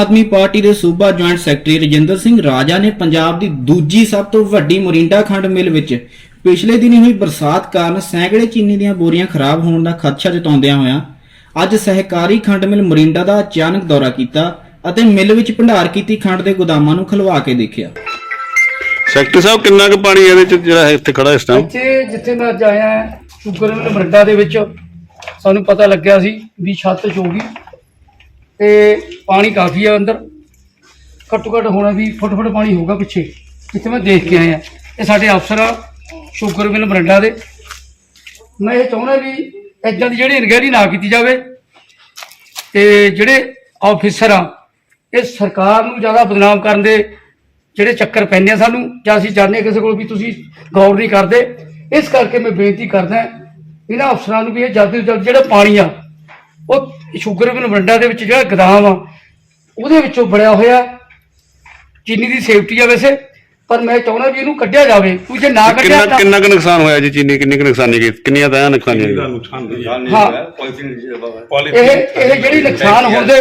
ਆਦਮੀ party ਦੇ ਸੂਬਾ joint secretary Rajinder Singh ਰਾਜਾ ਨੇ ਪੰਜਾਬ ਦੀ ਦੂਜੀ ਸਭ ਤੋਂ ਵੱਡੀ ਮੋਰਿੰਡਾ ਖੰਡ ਮਿਲ ਵਿੱਚ ਪਿਛਲੇ ਦਿਨੀ ਹੋਈ ਬਰਸਾਤ ਕਾਰਨ ਸੈਂਕੜੇ ਚੀਨੀ ਦੀਆਂ ਬੋਰੀਆਂ ਖਰਾਬ ਹੋਣ ਦਾ ਖਦਸ਼ਾ ਜਤਾਉਂਦਿਆਂ ਹੋਇਆਂ ਅੱਜ ਸਹਿਕਾਰੀ ਖੰਡ ਮਿਲ ਮੋਰਿੰਡਾ ਦਾ ਅਚਾਨਕ ਦੌਰਾ ਕੀਤਾ ਅਤੇ ਮਿਲ ਵਿੱਚ ਭੰਡਾਰ ਕੀਤੀ ਖੰਡ ਦੇ ਗੋਦਾਮਾਂ ਨੂੰ ਖਲਵਾ ਕੇ ਦੇਖਿਆ। ਸੈਕਟਰੀ ਸਾਹਿਬ ਕਿੰਨਾ ਕੁ ਪਾਣੀ ਇਹਦੇ ਚ ਜਿਹੜਾ ਹੈ ਇੱਥੇ ਖੜਾ ਇਸ ਟਾਈਮ ਇੱਥੇ ਜਿੱਥੇ ਮੈਂ ਅੱਜ ਆਇਆ ਸ਼ੂਗਰ ਮਿਲ ਮਰੰਡਾ ਦੇ ਵਿੱਚ ਸਾਨੂੰ ਪਤਾ ਲੱਗਿਆ ਸੀ ਵੀ ਛੱਤ ਚ ਹੋ ਗਈ। ਤੇ ਪਾਣੀ ਕਾਫੀ ਆ ਅੰਦਰ। ਘੱਟੋ ਘੱਟ ਹੋਣਾ ਵੀ ਫੁੱਟ ਫੁੱਟ ਪਾਣੀ ਹੋਊਗਾ ਪਿੱਛੇ। ਇੱਥੇ ਮੈਂ ਦੇਖ ਕੇ ਆਇਆ। ਇਹ ਸਾਡੇ ਅਫਸਰ ਆ, ਸ਼ੂਗਰ ਮਿਲ ਮਰੰਡਾ ਦੇ। ਮੈਂ ਇਹ ਚਾਹੁੰਦਾ ਵੀ ਇਦਾਂ ਦੀ ਜਿਹੜੀ ਇਨਕੁਆਇਰੀ ਨਾ ਕੀਤੀ ਜਾਵੇ ਤੇ ਜਿਹੜੇ ਆਫੀਸਰ ਆ, ਇਹ ਸਰਕਾਰ ਨੂੰ ਜ਼ਿਆਦਾ ਬਦਨਾਮ ਕਰਨ ਦੇ ਜਿਹੜੇ ਚੱਕਰ ਪੈਂਦੇ ਆ ਸਾਨੂੰ, ਜਾਂ ਅਸੀਂ ਜਾਣਦੇ ਹਾਂ ਕਿਸੇ ਕੋਲ ਵੀ ਤੁਸੀਂ ਗੌਰ ਨਹੀਂ ਕਰਦੇ। ਇਸ ਕਰਕੇ ਮੈਂ ਬੇਨਤੀ ਕਰਦਾ, ਇਹਨਾਂ ਅਫਸਰਾਂ ਨੂੰ ਵੀ ਇਹ ਜਲਦੀ ਤੋਂ ਜਲਦ ਜਿਹੜਾ ਪਾਣੀ ਆ, ਉਹ ਸ਼ੂਗਰ ਮਿਲ ਵੰਡਾ ਦੇ ਵਿੱਚ ਜਿਹੜਾ ਗਦਾਮ ਆ ਉਹਦੇ ਵਿੱਚੋਂ ਬੜਿਆ ਹੋਇਆ ਚੀਨੀ ਦੀ ਸੇਫਟੀ ਆ ਵੈਸੇ ਪਰ ਮੈਂ ਚਾਹੁੰਦਾ ਵੀ ਇਹਨੂੰ ਕੱਢਿਆ ਜਾਵੇ। ਕੋਈ ਜੇ ਨਾ ਕੱਢਿਆ ਕਿੰਨਾ ਤਾਂ ਕਿੰਨਾ ਕੁ ਨੁਕਸਾਨ ਹੋਇਆ ਜੀ ਚੀਨੀ? ਕਿੰਨੀ ਕੁ ਨੁਕਸਾਨੀ ਗਈ? ਕਿੰਨੀਆਂ ਤਾਂ ਨੁਕਸਾਨੀ ਗਈ ਹਾਂ। ਇਹ ਇਹ ਜਿਹੜੀ ਨੁਕਸਾਨ ਹੁੰਦੇ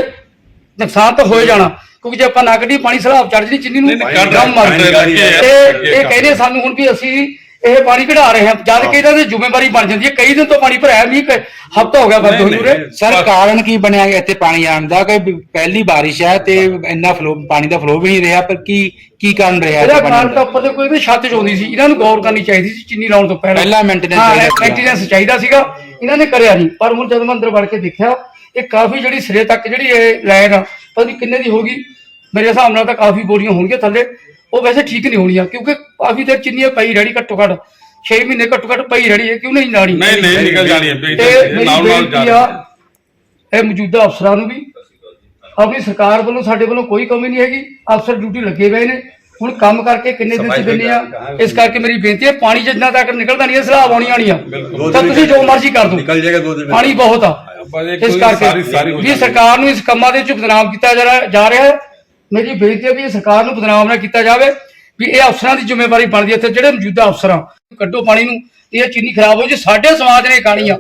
ਨੁਕਸਾਨ ਤਾਂ ਹੋਏ ਜਾਣਾ ਕਿਉਂਕਿ ਜੇ ਆਪਾਂ ਨਾ ਕੱਢੀ ਪਾਣੀ ਸਲਾਬ ਚੜ ਜਣੀ ਚੀਨੀ ਨੂੰ ਗਮ ਮਰ ਪਾਣੀ ਜਾਏ। ਲੱਗ ਗਿਆ ਹੈ, ਤੇ ਲੱਗੇ ਇਹ। ਕਹਿੰਦੇ ਸਾਨੂੰ ਹੁਣ ਵੀ ਅਸੀਂ ਇਹ ਪਾਣੀ ਕਢਾ ਰਹੇ ਹਾਂ। ਜਦ ਕਿ ਇਹਨਾਂ ਦੀ ਜ਼ਿੰਮੇਵਾਰੀ ਬਣ ਜਾਂਦੀ ਹੈ। ਕਈ ਦਿਨ ਤੋਂ ਪਾਣੀ ਭਰਿਆ ਨਹੀਂ ਹਫਤਾ ਹੋ ਗਿਆ ਬੰਦ ਹੋਈ ਉਰੇ। ਸਰ ਕਾਰਨ ਕੀ ਬਣਿਆ ਇੱਥੇ ਪਾਣੀ ਆਉਣ ਦਾ? ਕਿ ਵੀ ਪਹਿਲੀ ਬਾਰਿਸ਼ ਹੈ ਤੇ ਇੰਨਾ ਫਲੋ ਪਾਣੀ ਦਾ ਫਲੋ ਵੀ ਨਹੀਂ ਰਿਹਾ ਪਰ ਕੀ ਕੀ ਕਾਰਨ ਰਿਹਾ ਇਹਦਾ ਕਾਰਨ ਤਾਂ ਉੱਪਰ ਦੇ ਕੋਈ ਇਹਦੇ ਛੱਤ ਚ ਆਉਂਦੀ ਸੀ। ਇਹਨਾਂ ਨੂੰ ਗੌਰ ਕਰਨੀ ਚਾਹੀਦੀ ਸੀ ਚੀਨੀ ਲਾਉਣ ਤੋਂ ਪਹਿਲਾਂ। ਪਹਿਲਾਂ ਹਾਂ, ਚਾਹੀਦਾ ਸੀਗਾ। maintenance ਚਾਹੀਦਾ ਸੀਗਾ। ਇਹਨਾਂ ਨੇ ਕਰਿਆ ਨਹੀਂ। ਪਰ ਹੁਣ ਜਦੋਂ ਮੈਂ ਅੰਦਰ ਵੜ ਕੇ ਦੇਖਿਆ ਇਹ ਕਾਫੀ ਜਿਹੜੀ ਸਿਰੇ ਤੱਕ ਜਿਹੜੀ ਇਹ ਲਾਈਨ ਆ ਪਤਾ ਨਹੀਂ ਕਿੰਨੇ ਦੀ ਹੋਗੀ ਮੇਰੇ ਹਿਸਾਬ ਨਾਲ ਤਾਂ ਕਾਫੀ ਬੋਰੀਆਂ ਹੋਣਗੀਆਂ ਥੱਲੇ। ਉਹ ਵੈਸੇ ਠੀਕ ਨਹੀਂ ਹੋਣੀਆਂ ਕਿਉਂਕਿ ਕਾਫੀ ਦੇਰ ਚੀਨੀਆਂ ਪਈ ਰੜੀ ਘੱਟੋ ਘੱਟ 6 ਮਹੀਨੇ ਘੱਟੋ ਘੱਟ ਪਈ ਰੜੀ ਹੈ ਕਿਉਂ ਨਹੀਂ ਲਾਣੀ ਨਹੀਂ ਨਹੀਂ ਨਿਕਲ ਜਾਣੀ ਹੈ ਨਾਲ ਨਾਲ ਬੇਨਤੀ ਜਾ ਆ। ਇਹ ਮੌਜੂਦਾ ਅਫਸਰਾਂ ਨੂੰ ਵੀ ਆਪਣੀ ਸਰਕਾਰ ਵੱਲੋਂ ਸਾਡੇ ਵੱਲੋਂ ਕੋਈ ਕਮੀ ਨਹੀਂ ਹੈਗੀ ਅਫਸਰ ਡਿਊਟੀ ਲੱਗੇ ਹੋਏ ਨੇ ਹੁਣ ਕੰਮ ਕਰਕੇ ਕਿੰਨੇ ਦਿਨ ਚ ਦਿੰਦੇ ਆ ਇਸ ਕਰਕੇ ਮੇਰੀ ਬੇਨਤੀ ਹੈ ਪਾਣੀ ਜਿੰਨਾ ਤੱਕ ਨਿਕਲਦਾ ਨਹੀਂ ਹੈ ਸਲਾਬ ਆਉਣੀ ਆਣੀ ਆ। ਤਾਂ ਤੁਸੀਂ ਜੋ ਮਰਜ਼ੀ ਕਰ ਦਿਓ। ਨਿਕਲ ਜਾਏਗਾ ਦੋ ਦਿਨ ਪਾਣੀ ਬਹੁਤ ਆ। ਇਸ ਕਰਕੇ ਵੀ। ਸਰਕਾਰ ਨੂੰ ਇਸ ਕੰਮਾਂ ਦੇ ਵਿੱਚ ਬਦਨਾਮ ਕੀਤਾ ਜਾ ਰਿਹਾ ਜਾ ਰਿਹਾ ਹੈ। ਮੇਰੀ ਬੇਨਤੀ ਹੈ ਵੀ ਸਰਕਾਰ ਨੂੰ ਬਦਨਾਮ ਨਾ ਕੀਤਾ ਜਾਵੇ, ਵੀ ਇਹ ਅਫਸਰਾਂ ਦੀ ਜ਼ਿੰਮੇਵਾਰੀ ਬਣਦੀ ਹੈ ਇੱਥੇ, ਜਿਹੜੇ ਮੌਜੂਦਾ ਅਫਸਰਾਂ। ਕੱਢੋ ਪਾਣੀ ਨੂੰ, ਇਹ ਚੀਨੀ ਖਰਾਬ ਹੋ ਜੀ, ਸਾਡੇ ਸਮਾਜ ਨੇ ਖਾਣੀ ਆ।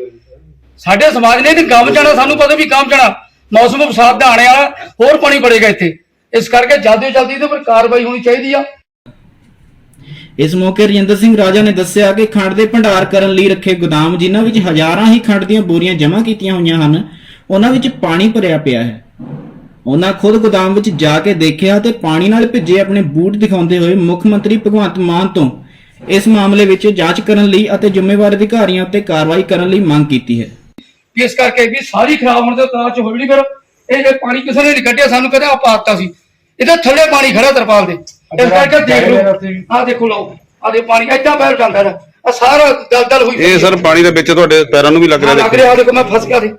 ਸਾਡੇ ਸਮਾਜ ਨੇ ਤੇ ਗਮ ਜਾਣਾ, ਸਾਨੂੰ ਪਤਾ ਵੀ ਗਮ ਜਾਣਾ। ਮੌਸਮ ਬਰਸਾਤ ਦਾ ਆਣੇ ਵਾਲਾ, ਹੋਰ ਪਾਣੀ ਪੜੇਗਾ ਇੱਥੇ। ਇਸ ਕਰਕੇ ਜਲਦੀ ਜਲਦੀ ਇਹਦੇ ਪਰ ਕਾਰਵਾਈ ਹੋਣੀ ਚਾਹੀਦੀ ਆ। ਇਸ ਮੌਕੇ ਰਜਿੰਦਰ ਸਿੰਘ ਰਾਜਾ ਨੇ ਦੱਸਿਆ ਕਿ ਖੰਡ ਦੇ ਭੰਡਾਰ ਕਰਨ ਲਈ ਰੱਖੇ ਗੋਦਾਮ, ਜਿਨ੍ਹਾਂ ਵਿੱਚ ਹਜ਼ਾਰਾਂ ਹੀ ਖੰਡ ਦੀਆਂ ਬੋਰੀਆਂ ਜਮ੍ਹਾਂ ਕੀਤੀਆਂ ਹੋਈਆਂ ਹਨ, ਉਹਨਾਂ ਵਿੱਚ ਪਾਣੀ ਭਰਿਆ ਪਿਆ ਹੈ। ਉਹਨਾਂ ਖੁਦ ਗੋਦਾਮ ਵਿੱਚ ਜਾ ਕੇ ਦੇਖਿਆ ਤੇ ਪਾਣੀ ਨਾਲ ਭਿੱਜੇ ਆਪਣੇ ਬੂਟ ਦਿਖਾਉਂਦੇ ਹੋਏ ਮੁੱਖ ਮੰਤਰੀ ਭਗਵੰਤ ਮਾਨ ਤੋਂ ਇਸ ਮਾਮਲੇ ਵਿੱਚ ਜਾਂਚ ਕਰਨ ਲਈ ਅਤੇ ਜ਼ਿੰਮੇਵਾਰ ਅਧਿਕਾਰੀਆਂ ਉੱਤੇ ਕਾਰਵਾਈ ਕਰਨ ਲਈ ਮੰਗ ਕੀਤੀ ਹੈ। ਇਸ ਕਰਕੇ ਵੀ ਸਾਰੀ ਖਰਾਬ ਹੋਣ ਦੇ ਉਤਾਰ ਚ ਹੋਣੀ ਫਿਰ। ਇਹ ਜੇ ਪਾਣੀ ਕਿਸੇ ਨੇ ਨਹੀਂ ਕੱਢਿਆ ਸਾਨੂੰ ਕਹਿੰਦੇ ਆਪਾਂ ਆਤਾ ਸੀ। ਇਹਦੇ ਥੱਲੇ ਪਾਣੀ ਖੜਾ ਤਰਪਾਲ ਦੇ। ਇਸ ਕਰਕੇ ਦੇਖ ਲਓ। ਆਹ ਦੇਖੋ ਲਓ। ਆਹ ਦੇ ਪਾਣੀ ਏਦਾਂ ਬਹਿ ਜਾਂਦਾ ਹੈ ਆ ਸਾਰਾ ਦਲਦਲ ਹੋਈ ਇਹ ਸਰ ਪਾਣੀ ਦੇ ਵਿੱਚ ਤੁਹਾਡੇ ਪੈਰਾਂ ਨੂੰ ਵੀ ਲੱਗ ਰਿਹਾ ਲੱਗ ਦੇਖੋ। ਰਿਹਾ ਆਹ ਦੇਖੋ ਮੈਂ ਫਸ ਗਿਆ ਸੀ।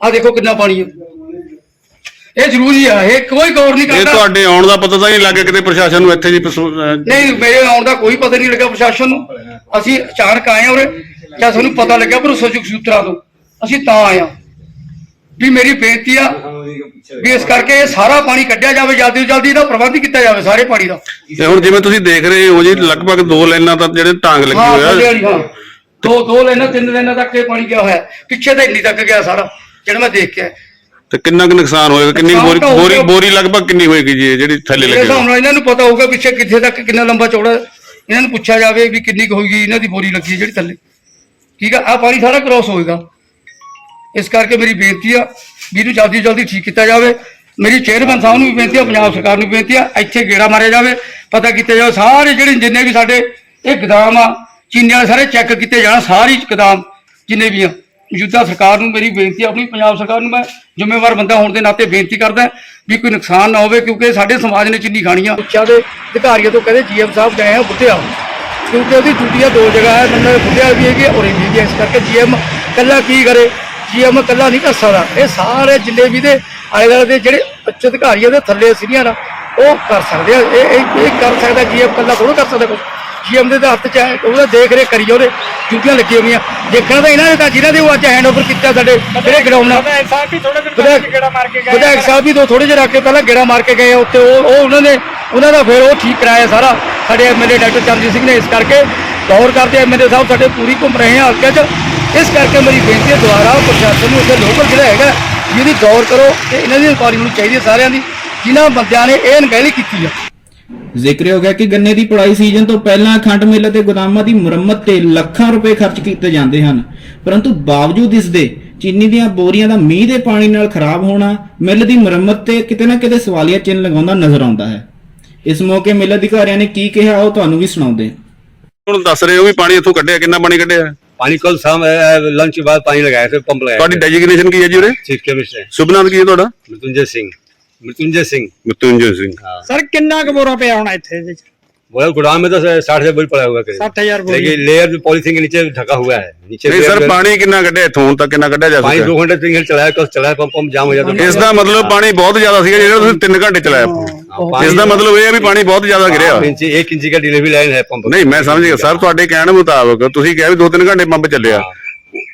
ਆਹ ਦੇਖੋ ਕਿੰਨਾ ਪਾਣੀ ਹੈ। ਇਹ ਜ਼ਰੂਰੀ ਆ ਇਹ ਕੋਈ ਗੌਰ ਨਹੀਂ ਇਹ ਕਰਦਾ। ਤੁਹਾਡੇ ਆਉਣ ਦਾ ਪਤਾ ਤਾਂ ਨਹੀਂ ਲੱਗਿਆ ਕਿਤੇ ਪ੍ਰਸ਼ਾਸਨ ਨੂੰ ਇੱਥੇ ਜੀ ਪਸੂ- ਅਹ ਨਹੀਂ ਮੇਰੇ ਆਉਣ ਦਾ ਕੋਈ ਪਤਾ ਨਹੀਂ ਲੱਗਾ ਪ੍ਰਸ਼ਾਸਨ ਨੂੰ। ਅਸੀਂ ਅਚਾਨਕ ਆਏ ਹਾਂ ਉਰੇ ਜਾਂ ਸਾਨੂੰ ਪਤਾ ਲੱਗਿਆ ਪਰ ਸੋਚੂ ਸੂਤਰਾਂ ਤੋਂ। ਅਸੀਂ ਤਾਂ ਆਏ ਹਾਂ ਵੀ ਮੇਰੀ ਬੇਨਤੀ ਆ ਵੀ ਇਸ ਕਰਕੇ ਇਹ ਸਾਰਾ ਪਾਣੀ ਕੱਢਿਆ ਜਾਵੇ ਜਲਦੀ ਤੋਂ ਜਲਦੀ ਇਹਦਾ ਪ੍ਰਬੰਧ ਕੀਤਾ ਜਾਵੇ ਸਾਰੇ ਪਾਣੀ ਦਾ। ਤੇ ਹੁਣ ਜਿਵੇਂ ਤੁਸੀਂ ਦੇਖ ਰਹੇ ਹੋ ਜੀ ਲਗਭਗ ਦੋ ਲਾਈਨਾਂ ਤਾਂ ਜਿਹੜੇ ਢਾਂਗ ਲੱਗੇ ਹਾਂ ਹੋਏ ਥੱਲੇ ਆ ਵਾਲੀ ਹਾਂ। ਦੋ ਦੋ ਲੈਣਾ ਤਿੰਨ ਲੈਣਾ ਤੱਕ ਇਹ ਪਾਣੀ ਗਿਆ ਹੋਇਆ। ਪਿੱਛੇ ਤਾਂ ਇੰਨੀ ਤੱਕ ਗਿਆ ਸਾਰਾ ਜਿਹੜਾ ਮੈਂ ਦੇਖ ਕੇ ਆਇਆ। ਤੇ ਕਿੰਨਾ ਕੁ ਨੁਕਸਾਨ ਹੋਏਗਾ ਕਿੰਨੀ ਕੁ ਬੋਰੀ ਨੁਕਸਾਨ ਤਾਂ ਬੋਰੀ ਹੋਊਗਾ। ਬੋਰੀ ਲਗਭਗ ਕਿੰਨੀ ਹੋਏਗੀ ਜੀ ਇਹ ਜਿਹੜੀ ਥੱਲੇ ਮੇਰੇ ਲੱਗੀ ਹਿਸਾਬ? ਨਾਲ ਇਹਨਾਂ ਨੂੰ ਪਤਾ ਹੋਊਗਾ ਪਿੱਛੇ ਕਿੱਥੇ ਤੱਕ ਕਿੰਨਾ ਲੰਬਾ ਚੌੜਾ ਹੈ। ਇਹਨਾਂ ਨੂੰ ਪੁੱਛਿਆ ਜਾਵੇ ਵੀ ਕਿੰਨੀ ਕੁ ਹੋਏਗੀ ਇਹਨਾਂ ਦੀ ਬੋਰੀ ਲੱਗੀ ਹੈ ਜਿਹੜੀ ਥੱਲੇ ਠੀਕ ਆ ਆ ਪਾਣੀ ਸਾਰਾ ਕ੍ਰੋਸ ਹੋਏਗਾ ਇਸ ਕਰਕੇ ਮੇਰੀ ਬੇਨਤੀ ਆ ਵੀ ਇਹਨੂੰ ਜਲਦੀ ਤੋਂ ਜਲਦੀ ਠੀਕ ਕੀਤਾ ਜਾਵੇ ਮੇਰੀ ਚੇਅਰਮੈਨ ਸਾਹਿਬ ਨੂੰ ਵੀ ਬੇਨਤੀ ਆ ਪੰਜਾਬ ਸਰਕਾਰ ਨੂੰ ਵੀ ਬੇਨਤੀ ਆ ਇੱਥੇ ਗੇੜਾ ਮਾਰਿਆ ਜਾਵੇ ਪਤਾ ਕੀਤਾ ਜਾਵੇ ਸਾਰੇ ਜਿਹੜੇ ਜਿੰਨੇ ਵੀ ਸਾਡੇ ਇਹ ਗਦਾਮ ਆ ਚੀਨੀ ਵਾਲੇ ਸਾਰੇ ਚੈੱਕ ਕੀਤੇ ਜਾਣ ਸਾਰੀ ਗਦਾਮ ਜਿੰਨੇ ਵੀ ਆ ਮੌਜੂਦਾ ਸਰਕਾਰ ਨੂੰ ਮੇਰੀ ਬੇਨਤੀ ਆ ਆਪਣੀ ਪੰਜਾਬ ਸਰਕਾਰ ਨੂੰ ਮੈਂ ਜ਼ਿੰਮੇਵਾਰ ਬੰਦਾ ਹੋਣ ਦੇ ਨਾਤੇ ਬੇਨਤੀ ਕਰਦਾ ਵੀ ਕੋਈ ਨੁਕਸਾਨ ਨਾ ਹੋਵੇ ਕਿਉਂਕਿ ਸਾਡੇ ਸਮਾਜ ਨੇ ਚਿੰਨੀ ਖਾਣੀ ਆ ਉੱਚਾ ਦੇ ਅਧਿਕਾਰੀਆਂ ਤੋਂ ਕਹਿੰਦੇ ਜੀਐਮ ਸਾਹਿਬ ਗਏ ਆ ਬੁੱਢਿਆ ਕਿਉਂਕਿ ਉਹਦੀ ਡਿਊਟੀ ਦੋ ਜਗ੍ਹਾ ਹੈ ਮਤਲਬ ਬੁੱਢਿਆ ਵੀ ਹੈਗੀ ਔਰ ਇਹ ਵੀ ਹੈ ਇਸ ਕਰਕੇ ਜੀਐਮ ਕੱਲਾ ਕੀ ਕਰੇ? ਜੀਐਮ ਕੱਲਾ ਨਹੀਂ ਕਰ ਸਕਦਾ। ਇਹ ਸਾਰੇ ਜਿੰਨੇ ਵੀ ਦੇ ਆਲੇ ਦੁਆਲੇ ਦੇ ਜਿਹੜੇ ਉੱਚ ਅਧਿਕਾਰੀ ਆ, ਉਹਦੇ ਥੱਲੇ ਸੀਨੀਅਰ ਆ ਉਹ ਕਰ ਸਕਦੇ ਆ। ਇਹ ਇਹ ਕਰ ਸਕਦਾ ਜੀਐਮ ਕੱਲਾ ਥੋੜਾ ਕਰ ਸਕਦਾ ਕੁਝ ਜੀਐਮ ਦੇ ਹੱਥ ਚ ਹੈ ਉਹਦਾ ਦੇਖ ਰੇਖ ਕਰੀ ਉਹਦੇ। ਡਿਊਟੀਆਂ ਲੱਗੀਆਂ ਹੋਈਆਂ। ਦੇਖਣਾ ਤਾਂ ਇਹਨਾਂ ਨੇ ਤਾਂ ਜਿਨ੍ਹਾਂ ਦੇ ਉਹ ਅੱਜ ਹੈਂਡਓਵਰ ਕੀਤਾ ਸਾਡੇ ਜਿਹੜੇ ਗਰਾਊਂਡ ਨਾਲ। ਵਿਧਾਇਕ ਸਾਹਿਬ ਵੀ ਥੋੜੇ ਦਿਨ ਗੇੜਾ ਮਾਰ ਕੇ ਗਏ ਵਿਧਾਇਕ ਸਾਹਿਬ ਵੀ ਦੋ ਥੋੜੇ ਜਿਹੇ ਰੱਖ ਕੇ ਪਹਿਲਾਂ ਗੇੜਾ ਮਾਰ ਕੇ ਗਏ ਆ ਉੱਤੇ। ਉਹ ਉਹ ਉਹਨਾਂ ਨੇ ਉਹਨਾਂ ਦਾ ਫਿਰ ਉਹ ਠੀਕ ਕਰਾਇਆ ਸਾਰਾ। ਸਾਡੇ ਐਮਐਲਏ ਡਾਕਟਰ ਚਰਨਜੀਤ ਸਿੰਘ ਨੇ ਇਸ ਕਰਕੇ ਦੌਰ ਕਰਦੇ ਐਮਐਲਏ ਸਾਹਿਬ ਸਾਡੇ ਪੂਰੀ ਘੁੰਮ ਰਹੇ ਆ ਹਲਕੇ 'ਚ। ਇਸ ਕਰਕੇ ਮੇਰੀ ਬੇਨਤੀ ਹੈ ਦੁਆਰਾ ਪ੍ਰਸ਼ਾਸਨ ਨੂੰ ਇੱਥੇ ਲੋਕਲ ਜਿਹੜਾ ਹੈਗਾ ਵੀ ਇਹਦੀ ਗੌਰ ਕਰੋ ਤੇ ਇਹਨਾਂ ਦੀ ਇਨਕੁਆਰੀ ਹੋਣੀ ਚਾਹੀਦੀ ਹੈ ਸਾਰਿਆਂ ਦੀ। ਜਿਨ੍ਹਾਂ ਬੰਦਿਆਂ ਨੇ ਇਹ ਅਣਗਹਿਲੀ ਕੀਤੀ ਆ। ਜ਼ਿਕਰ ਹੋ ਗਿਆ ਕਿ ਗੰਨੇ ਦੀ ਪੜਾਈ ਸੀਜ਼ਨ ਤੋਂ ਪਹਿਲਾਂ ਖੰਡ ਮਿੱਲ ਅਤੇ ਗੋਦਾਮਾਂ ਦੀ ਮੁਰੰਮਤ ਤੇ ਲੱਖਾਂ ਰੁਪਏ ਖਰਚ ਕੀਤੇ ਜਾਂਦੇ ਹਨ ਪਰੰਤੂ ਬਾਵਜੂਦ ਇਸ ਦੇ ਚੀਨੀ ਦੀਆਂ ਬੋਰੀਆਂ ਦਾ ਮੀਂਹ ਦੇ ਪਾਣੀ ਨਾਲ ਖਰਾਬ ਹੋਣਾ ਮਿੱਲ ਦੀ ਮੁਰੰਮਤ ਤੇ ਕਿਤੇ ਨਾ ਕਿਤੇ ਸਵਾਲੀਆ ਚਿੰਨ੍ਹ ਲਗਾਉਂਦਾ ਨਜ਼ਰ ਆਉਂਦਾ ਹੈ ਇਸ ਮੌਕੇ ਮਿੱਲ ਅਧਿਕਾਰੀਆਂ ਨੇ ਕੀ ਕਿਹਾ ਉਹ ਤੁਹਾਨੂੰ ਵੀ ਸੁਣਾਉਂਦੇ ਹਾਂ ਹੁਣ ਦੱਸ ਰਹੇ ਹੋ ਵੀ ਪਾਣੀ ਇੱਥੋਂ ਕੱਢਿਆ ਕਿੰਨਾ ਪਾਣੀ ਕੱਢਿਆ पानी कल शाम लंच के बाद पानी लगाए थे पंप लगाए ਤੁਹਾਡੀ ਡੈਜਿਗਨੇਸ਼ਨ ਕੀ ਹੈ ਜੀ ਉਰੇ चीफ केमिस्ट है ਸ਼ੁਭ ਨਾਮ ਕੀ ਹੈ ਤੁਹਾਡਾ मृत्युंजय सिंह ਮ੍ਰਿਤੁੰਜੇ ਸਿੰਘ। मृत्युंजय सिंह ਸਰ ਕਿੰਨਾ ਕੁ ਬੋਰਾ ਪਿਆ ਹੋਣਾ ਇੱਥੇ? ਇਹਦੇ ਚ वो गोदाम में तो साठ हजार बोरी पड़ा हुआ करीब। 60,000 बोरी। लेकिन लेयर जो पॉलिथीन के नीचे ढका हुआ है नीचे ਨਹੀਂ ਸਰ ਪਾਣੀ ਕਿੰਨਾ ਕੱਢਿਆ? ਇੱਥੋਂ ਤੱਕ ਕਿੰਨਾ ਕੱਢਿਆ ਜਾ पानी दो ਸਕਿਆ घंटे तीन घंटे चलाया कल चलाया पंप पंप जाम हो जाता ਇਸ ਦਾ ਮਤਲਬ ਪਾਣੀ ਬਹੁਤ ਜ਼ਿਆਦਾ ਸੀਗਾ ਜਿਹੜਾ ਤੁਸੀਂ 3 ਘੰਟੇ ਚਲਾਇਆ। ਇਸ ਦਾ ਮਤਲਬ ਇਹ ਹੈ ਵੀ ਪਾਣੀ ਬਹੁਤ ਜ਼ਿਆਦਾ ਗਿਰਿਆ। इंची एक इंची का डिलीवरी लाइन है पंप नहीं ਨਹੀਂ ਮੈਂ ਸਮਝ ਗਿਆ। ਸਰ ਤੁਹਾਡੇ ਕਹਿਣ ਮੁਤਾਬਕ ਤੁਸੀਂ ਕਿਹਾ ਵੀ 2-3 ਘੰਟੇ ਪੰਪ ਚੱਲਿਆ।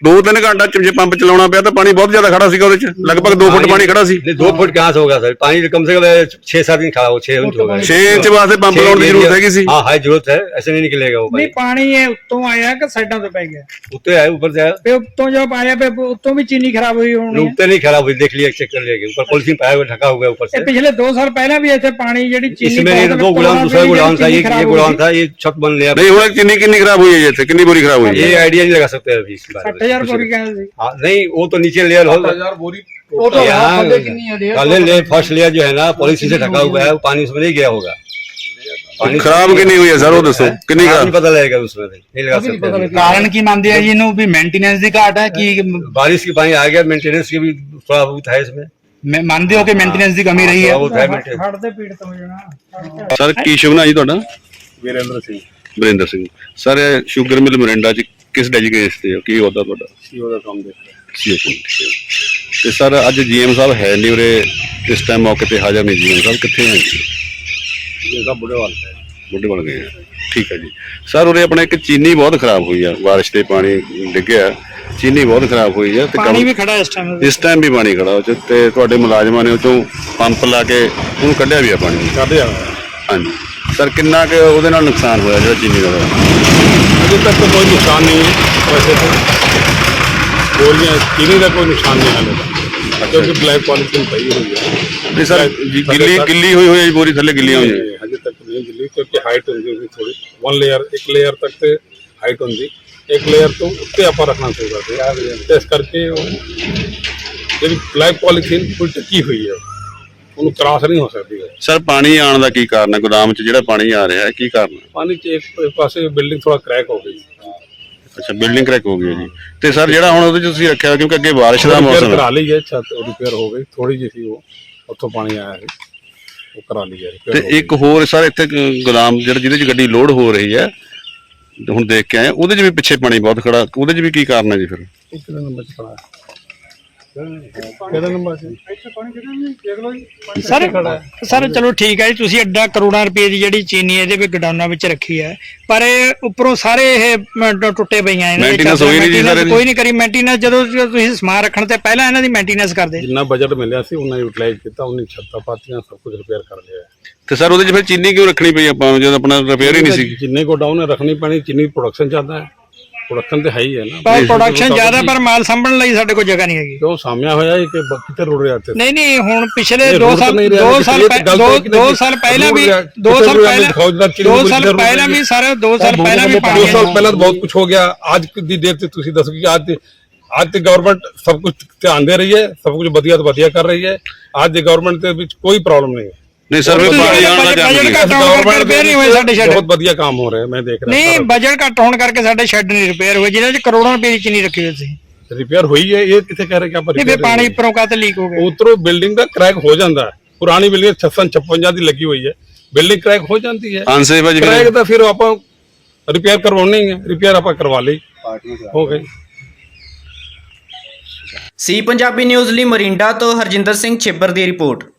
2-3 ਘੰਟਾ ਚ ਜੇ ਪੰਪ ਚਲਾਉਣਾ ਪਿਆ ਤਾਂ ਪਾਣੀ ਬਹੁਤ ਜ਼ਿਆਦਾ ਖੜਾ ਸੀਗਾ ਉਹਦੇ ਚ ਲਗਭਗ 2 ਫੁੱਟ ਪਾਣੀ ਖੜਾ ਸੀ नहीं, दो फुट कहाँ से होगा सर पानी कम से कम छह सात दिन खड़ा हो छह इंच होगा 6 ਇੰਚ ਵਾਸਤੇ ਪੰਪ ਲਾਉਣ ਦੀ ਜ਼ਰੂਰਤ ਹੈਗੀ ਸੀ हाँ हाई जरूरत है ऐसे नहीं निकलेगा वो ਨਹੀਂ पानी ਪਾਣੀ ਇਹ ਉੱਤੋਂ ਆਇਆ ਕਿ ਸਾਈਡਾਂ ਤੋਂ ਪੈ ਗਿਆ उतरे है ऊपर से आया ਤੇ ਉੱਤੋਂ ਜਦ ਆਇਆ ਤੇ ਉੱਤੋਂ ਵੀ ਚੀਨੀ ਖਰਾਬ ਹੋਈ ਹੋਣੀ ਹੈ। ऊपर नहीं खराब हुई देख लिया चेक कर लिया ऊपर पॉलिथीन पाया हुआ ढका हुआ है ऊपर ਇਹ से ਪਿਛਲੇ 2 ਸਾਲ ਪਹਿਲਾਂ ਵੀ ਇੱਥੇ ਪਾਣੀ ਜਿਹੜੀ ਚੀਨੀ इसमें ये दो गोदाम दूसरा गोदाम था ये ये गोदाम था ये छत बन लिया ਨਹੀਂ ਹੁਣ ਕਿੰਨੀ ਕਿੰਨੀ ਖਰਾਬ ਹੋਈ ਹੈ ਜੀ ਇੱਥੇ ਕਿੰਨੀ ਬੋਰੀ ਖਰਾਬ ਹੋਈ ਹੈ ये आइडिया नहीं लगा सकते अभी इस बारे में 60000 ਬੋਰੀ ਕਹਿੰਦੇ ਸੀ हाँ नहीं वो तो नीचे लेयर हो ਉਹ ਤਾਂ यहाँ ਥੱਲੇ ਕਿੰਨੀ ਆ ਡੇਢ पहले लेयर फर्स्ट लेयर जो है ना पॉलिथीन से ढका हुआ है वो पानी उसमें नहीं गया होगा पानी ਖਰਾਬ ਕਿੰਨੀ ਹੋਈ ਹੈ ਸਰ ਉਹ ਦੱਸੋ ਕਿੰਨੀ खराब ਖਰਾਬ नहीं पता लगेगा उसमें नहीं नहीं लगा सकते अभी। ਕਾਰਨ ਕੀ ਮੰਨਦੇ ਆ ਜੀ ਇਹਨੂੰ ਵੀ ਮੇਨਟੇਨੈਂਸ ਦੀ ਘਾਟ ਹੈ ਕਿ बारिश की पानी आ गया मेंटेनेंस की भी थोड़ा बहुत है इसमें ਮ- ਮੰਨਦੇ ਹੋ ਕਿ ਮੇਨਟੇਨੈਂਸ ਦੀ ਕਮੀ ਰਹੀ ਹੈ थोड़ा बहुत है maintenance। ਹੜ ਦੇ ਪੀੜਤ ਹੋ ਜਾਣਾ ਸਰ ਕੀ ਸ਼ੁਭ ਨਾਮ ਜੀ ਤੁਹਾਡਾ ਵੀਰੇਂਦਰ ਸਿੰਘ ਵਰਿੰਦਰ ਸਿੰਘ ਸਰ ਇਹ ਸ਼ੂਗਰ ਮਿਲ ਮਰਿੰਡਾ ਚ ਕਿਸ ਡੈਜਿਗਨੇਸ਼ਨ ਤੇ ਹੋ? ਕੀ ਹੋਦਾ ਤੁਹਾਡਾ? ਸੀਓ ਦਾ ਕੰਮ ਦੇਖ ਰਿਹਾ CEO ਤੇ ਸਰ ਅੱਜ ਜੀਐਮ ਸਾਹਿਬ ਹੈ ਨਹੀਂ ਉਰੇ ਇਸ ਟਾਈਮ ਮੌਕੇ ਤੇ ਹਾਜ਼ਰ ਨਹੀਂ ਜੀਐਮ ਸਾਹਿਬ ਕਿੱਥੇ ਹੈ ਜੀ? ਇਹ ਸਭ ਬੁੜੇ ਵਾਲ ਹੈ ਬੁੱਢੇ ਬਣ ਗਏ ਆ। ਠੀਕ ਹੈ ਜੀ। ਸਰ ਉਰੇ ਆਪਣੇ ਇੱਕ ਚੀਨੀ ਬਹੁਤ ਖਰਾਬ ਹੋਈ ਆ ਬਾਰਿਸ਼ ਦੇ ਪਾਣੀ ਡਿੱਗਿਆ। ਚੀਨੀ ਬਹੁਤ ਖਰਾਬ ਹੋਈ ਆ ਤੇ ਪਾਣੀ ਕੰਮ- ਵੀ ਖੜਾ ਇਸ ਟਾਈਮ ਇਸ ਟਾਈਮ ਵੀ ਪਾਣੀ ਖੜਾ ਉਹ 'ਚ ਤੇ ਤੁਹਾਡੇ ਮੁਲਾਜ਼ਮਾਂ ਨੇ ਉਹ ਚੋਂ ਪੰਪ ਲਾ ਕੇ ਉਹਨੂੰ ਕੱਢਿਆ ਵੀ ਆ ਪਾਣੀ। ਕਰਦੇ ਆ ਹਾਂਜੀ। ਸਰ ਕਿੰਨਾ ਕੁ ਉਹਦੇ ਨਾਲ ਨੁਕਸਾਨ ਹੋਇਆ ਜਿਹੜਾ ਚੀਨੀ ਦਾ? ਹੋਇਆ? ਅਜੇ ਤੱਕ ਕੋਈ ਨੁਕਸਾਨ ਨਹੀਂ ਹੈ ਵੈਸੇ ਤਾਂ। ਗੋਲੀਆਂ ਕਿਨੇ ਦਾ ਕੋਈ ਨਿਸ਼ਾਨ ਨਹੀਂ ਹਾਲੇ ਤੱਕ ਬਲੈਕ ਪੋਲੀਥੀਨ ਪਈ ਹੋਈ ਹੈ। ਨਹੀਂ ਸਰ ਗਿੱਲੀ ਗਿੱਲੀ ਹੋਈ ਹੋਈ ਬੋਰੀ ਥੱਲੇ ਗਿੱਲੀਆਂ ਹੋਈਆਂ ਹੈ। ਅਜੇ ਤੱਕ ਨਹੀਂ ਗਿੱਲੀ ਕਿਉਂਕਿ ਹਾਈਟ ਹੁੰਦੀ ਹੈ ਥੋੜੀ ਵਨ ਲੇਅਰ ਇੱਕ ਲੇਅਰ ਤੱਕ ਤੇ ਹਾਈਟ ਹੁੰਦੀ। ਇੱਕ ਲੇਅਰ ਤੋਂ ਉੱਤੇ ਆਪਾਂ ਰੱਖਣਾ ਚਾਹੀਦਾ ਤੇ ਇਸ ਕਰਕੇ ਉਹ ਜਿਹੜੀ ਬਲੈਕ ਪੋਲੀਥੀਨ ਫੁੱਲ ਟੱਕੀ ਹੋਈ ਹੈ? ਉਹਨੂੰ ਕ੍ਰਾਸ ਨਹੀਂ ਹੋ ਸਕਦੀ ਹੈ ਸਰ ਪਾਣੀ ਆਉਣ ਦਾ ਕੀ ਕਾਰਨ ਹੈ? ਗੋਦਾਮ 'ਚ ਜਿਹੜਾ ਪਾਣੀ ਆ ਰਿਹਾ ਹੈ ਕੀ ਕਾਰਨ ਹੈ? ਪਾਣੀ ਚ ਇੱਕ ਇੱਕ ਪਾਸੇ ਬਿਲਡਿੰਗ ਥੋੜਾ ਕ੍ਰੈਕ ਹੋ ਗਈ। ਅੱਛਾ ਬਿਲਡਿੰਗ ਕਰੈਕ ਹੋ ਗਈ ਹੈ ਜੀ। ਤੇ ਸਰ ਜਿਹੜਾ ਹੁਣ ਉਹਦੇ 'ਚ ਤੁਸੀਂ ਰੱਖਿਆ ਕਿਉਂਕਿ ਅੱਗੇ ਬਾਰਿਸ਼ ਦਾ ਰਿਪੇਅਰ ਮੌਸਮ ਕਰਾ ਹੈ ਲਈ ਹੈ ਛੱਤ ਰਿਪੇਅਰ ਹੋ ਗਈ। ਥੋੜੀ ਜਿਹੀ ਸੀ ਉਹ ਉੱਥੋਂ ਪਾਣੀ ਆਇਆ ਸੀ। ਉਹ ਕਰਾ ਲਈ ਹੈ repair ਤੇ ਗਈ। ਇੱਕ ਹੋਰ ਸਰ ਇੱਥੇ ਗ- ਗੋਦਾਮ ਜਿਹੜਾ ਜਿਹਦੇ 'ਚ ਗੱਡੀ ਲੋਡ ਹੋ ਰਹੀ ਹੈ ਹੁਣ ਦੇਖ ਕੇ ਆਏ ਹਾਂ, ਉਹਦੇ 'ਚ ਵੀ ਪਿੱਛੇ ਪਾਣੀ ਬਹੁਤ ਖੜਾ ਉਹਦੇ 'ਚ ਵੀ ਕੀ ਕਾਰਨ ਹੈ ਜੀ ਫਿਰ? ਇਹ ਕਿਹੜਾ ਨੰਬਰ ਚ ਖੜਾ ਹੈ। ਕਿਹੜਾ ਨੰਬਰ ਸੀ? ਸਰ ਸਰ ਚਲੋ ਠੀਕ ਹੈ ਜੀ ਤੁਸੀਂ ਐਡਾ ਕਰੋੜਾਂ ਰੁਪਏ ਦੀ ਜਿਹੜੀ ਚੀਨੀ ਇਹਦੇ ਵਿੱਚ ਗਡਾਊਨਾਂ ਵਿੱਚ ਰੱਖੀ ਹੈ। ਪਰ ਇਹ ਉੱਪਰੋਂ ਸਾਰੇ ਇਹ ਮ, ਟ- ਟੁੱਟੇ ਪਈਆਂ ਇਹਨਾਂ ਦੇ Maintenance ਚੱਲ ਹੋਈ ਨਹੀਂ ਜੀ maintenance ਸਾਰੇ ਦੀ? ਕੋਈ ਨਹੀਂ ਕਰੀ। ਮੇਨਟੇਨੈਂਸ ਜਦੋਂ ਜਦੋਂ ਤੁਸੀਂ ਸਮਾਨ ਰੱਖਣ ਤੇ ਪਹਿਲਾਂ ਇਹਨਾਂ ਦੀ ਮੇਨਟੇਨੈਂਸ ਕਰਦੇ। ਜਿੰਨਾ ਬਜਟ ਮਿਲਿਆ ਸੀ ਉਹਨਾਂ ਯੂਟਿਲਾਈਜ਼ ਕੀਤਾ ਉਹਨੇ ਛੱਤਾਂ ਪਾਤੀਆਂ ਸਭ ਕੁਝ ਰਿਪੇਅਰ ਕਰ ਲਿਆ। ਹੈ। ਤੇ ਸਰ ਉਹਦੇ 'ਚ ਫਿਰ ਚੀਨੀ ਕਿਉਂ ਰੱਖਣੀ ਪਈ ਆਪਾਂ? ਨੂੰ ਜਦੋਂ ਆਪਣਾ ਰਿਪੇਅਰ ਹੀ ਨਹੀਂ ਸੀ। ਜਿੰਨੇ ਗੋਡਾਊਨ ਹੈ ਰੱਖਣੀ ਪੈਣੀ ਜਿੰਨੀ ਪ੍ਰੋਡਕਸ਼ਨ ਜ਼ਿਆਦਾ ਹੈ। ਪ੍ਰੋਡਕਸ਼ਨ ਤੇ ਹੈ ਹੀ ਹੈ ਨਾ। ਪਰ ਪ੍ਰੋਡਕਸ਼ਨ ਜ਼ਿਆਦਾ ਪਰ ਮਾਲ ਸੰਭਣ ਲਈ ਸਾਡੇ ਕੋਲ ਜਗ੍ਹਾ ਨਹੀਂ ਹੈਗੀ। ਉਹ ਸਾਹਮਣੇ ਹੋਇਆ ਹੈ ਕਿ ਕਿਤੇ ਰੁੜ ਰਿਹਾ ਤੇ ਨਹੀਂ ਨਹੀਂ ਹੁਣ ਪਿਛਲੇ ਨਹੀਂ, 2 ਰੁੜ ਤਾਂ ਸਾਲ ਨਹੀਂ ਰਿਹਾ, 2 ਕਿਤੇ। ਸਾਲ ਇਹ ਪਹਿ- ਗੱਲ ਦੋ ਤਾਂ ਕਿਤੇ ਦੋ ਨਹੀਂ- ਸਾਲ ਪਹਿਲਾਂ ਵੀ ਰੁੜ ਰਿਹਾ, 2 ਕਿਤੇ ਸਾਲ ਪਹਿਲਾਂ ਦਿਖਾਓ ਜਰਾ ਚੀਨੀ 2 ਕੋਈ ਸਾਲ ਪਹਿਲਾਂ ਵੀ। ਸਾਰੇ 2 ਸਾਲ ਪਹਿਲਾਂ ਵੀ ਦੋ ਪਾਣੀ ਸਾਲ ਪਹਿਲਾਂ ਬਹੁਤ ਕੁਝ ਹੋ ਗਿਆ। ਅੱਜ ਦੀ ਡੇਟ ਤੇ ਤੁਸੀਂ ਦੱਸੋ ਕਿ ਅੱਜ ਅੱਜ ਤੇ ਗਵਰਨਮੈਂਟ ਸਭ ਕੁਝ ਧਿਆਨ ਦੇ ਰਹੀ ਹੈ ਸਭ ਕੁਝ ਵਧੀਆ ਤੋਂ ਵਧੀਆ ਕਰ ਰਹੀ ਹੈ। ਅੱਜ ਦੀ ਗਵਰਨਮੈਂਟ ਦੇ ਵਿੱਚ ਕੋਈ ਪ੍ਰੋਬਲਮ ਨਹੀਂ ਹੈ। ਨਹੀਂ ਸਰ ਫਿਰ ਪਾਣੀ ਆਉਣ ਦਾ ਬਜਟ ਕੀ ਹੈ? ਘੱਟ ਹੋਣ ਕਰਕੇ ਰਿਪੇਅਰ ਨਹੀਂ ਹੋਏ ਸਾਡੇ ਸ਼ੈੱਡ ਬਹੁਤ ਵਧੀਆ ਕੰਮ ਹੋ ਰਿਹਾ ਮੈਂ ਦੇਖ ਰਿਹਾ ਨਹੀਂ ਬਜਟ ਘੱਟ ਹੋਣ ਕਰਕੇ ਸਾਡੇ ਸ਼ੈੱਡ ਨਹੀਂ ਰਿਪੇਅਰ ਹੋਏ ਜਿਹਨਾਂ 'ਚ ਕਰੋੜਾਂ ਰੁਪਏ ਦੀ ਚੀਨੀ ਰੱਖੀ ਹੋਈ ਸੀ। ਰਿਪੇਅਰ ਹੋਈ ਹੈ ਇਹ ਕਿੱਥੇ ਕਹਿ ਰਹੇ ਕਿ ਆਪਾਂ ਨਹੀਂ ਫਿਰ ਪਾਣੀ ਉੱਪਰੋਂ ਕਾਤੇ ਲੀਕ ਹੋ ਗਿਆ। ਉਤਰੋ ਬਿਲਡਿੰਗ ਦਾ ਕ੍ਰੈਕ ਹੋ ਜਾਂਦਾ ਹੈ। ਪੁਰਾਣੀ ਬਿਲਡਿੰਗ 56 56 ਦੀ ਲੱਗੀ ਹੋਈ ਹੈ। ਬਿਲਡਿੰਗ ਕ੍ਰੈਕ ਹੋ ਜਾਂਦੀ ਹੈ। ਅਨਸੇਫ ਹੈ ਜੀ ਫਿਰ ਕ੍ਰੈਕ ਦਾ ਫਿਰ ਆਪਾਂ ਰਿਪੇਅਰ ਕਰਵਾਉਣੀ ਹੈ। ਰਿਪੇਅਰ ਆਪਾਂ ਕਰਵਾ ਲਈ। ਹੋ ਗਈ। ਸੀ ਪੰਜਾਬੀ ਨਿਊਜ਼ ਲਈ ਮਰਿੰਡਾ ਤੋਂ ਹਰਜਿੰਦਰ ਸਿੰਘ ਛਿੱਬਰ ਦੀ ਰਿਪੋਰਟ।